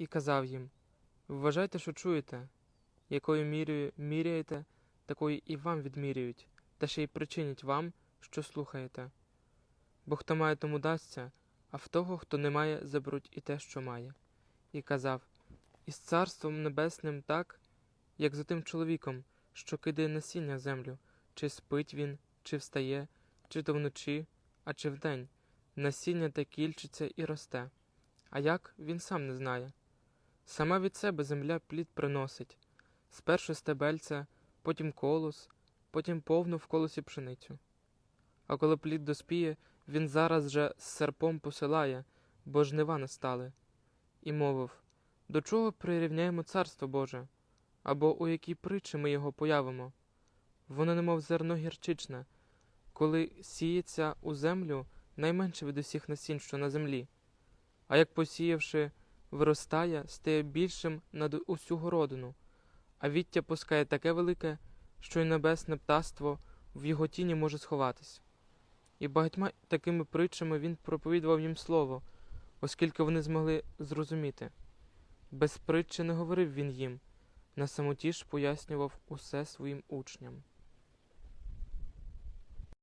і казав їм: Вважайте, що чуєте, якою мірою міряєте, такою і вам відміряють, та ще й причинять вам, що слухаєте. Бо хто має, тому дасться, а в того, хто не має, заберуть і те, що має. І казав: Із царством небесним так, як за тим чоловіком, що кидає насіння в землю, чи спить він, чи встає, чи то вночі, а чи вдень, насіння те кільчиться і росте. А як він сам не знає. Сама від себе земля плід приносить спершу стебельця, потім колос, потім повну в колосі пшеницю. А коли плід доспіє, він зараз же з серпом посилає, бо жнива настали, і мовив До чого прирівняємо царство Боже? Або у якій притчі ми його появимо? Воно немов зерно гірчичне, коли сіється у землю найменше від усіх насінь, що на землі, а як посіявши, виростає, стає більшим над усю городину, а віття пускає таке велике, що й небесне птаство в його тіні може сховатись. І багатьма такими притчами він проповідував їм слово, оскільки вони змогли зрозуміти. Без притчі не говорив він їм, на самоті ж пояснював усе своїм учням.